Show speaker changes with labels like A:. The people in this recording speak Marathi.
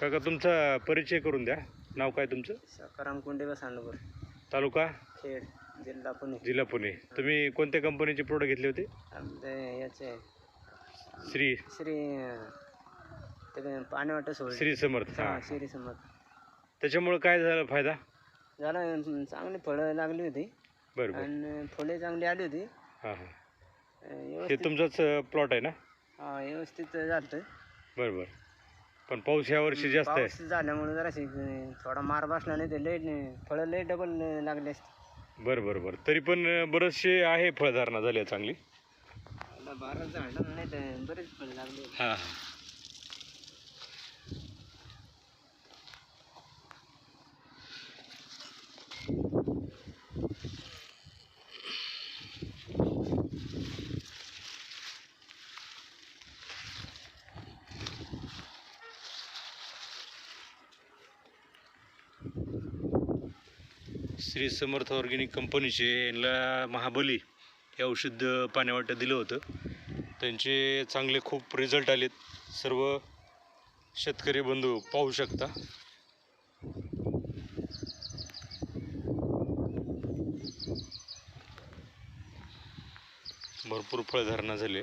A: काका तुमचा परिचय करून द्या. नाव काय तुमचं?
B: सकाराम कुंडे सांडपूर
A: तालुका?
B: खेड जिल्हा पुणे.
A: जिल्हा पुणे. तुम्ही कोणत्या कंपनीचे प्रोडक्ट घेतले होते?
B: आमचे याचे.
A: श्री?
B: श्री ते पाणी वाटत सोड
A: श्री समर्थ. हां
B: श्री समज
A: त्याच्यामुळे काय झालं फायदा?
B: झालं चांगली फळं लागली होती.
A: बरं बरं
B: आणि फुले चांगली आली होती.
A: हां हां.
B: अं,
A: हे
B: व्यवस्थित.
A: तुमचाच प्लॉट आहे ना?
B: हा व्यवस्थित झालं
A: बरं बरं पण पाऊस ह्या वर्षी जास्त आहे.
B: पाऊस झाल्यामुळे जराशी थोडा मार बसला नाही ते लेट फळं लेट डबल लागले असते.
A: बरं बरं बरं. तरी पण बरेचसे आहे फळधारणा झाली आहे चांगली.
B: आता बारा झाडं नाही तर बरेच फळं लागले.
A: हां. श्री समर्थ ऑर्गॅनिक कंपनीचे यांना महाबली हे औषध पाण्यावाटं दिलं होतं. त्यांचे चांगले खूप रिझल्ट आलेत. सर्व शेतकरी बंधू पाहू शकता. भरपूर फळधारणा झाली.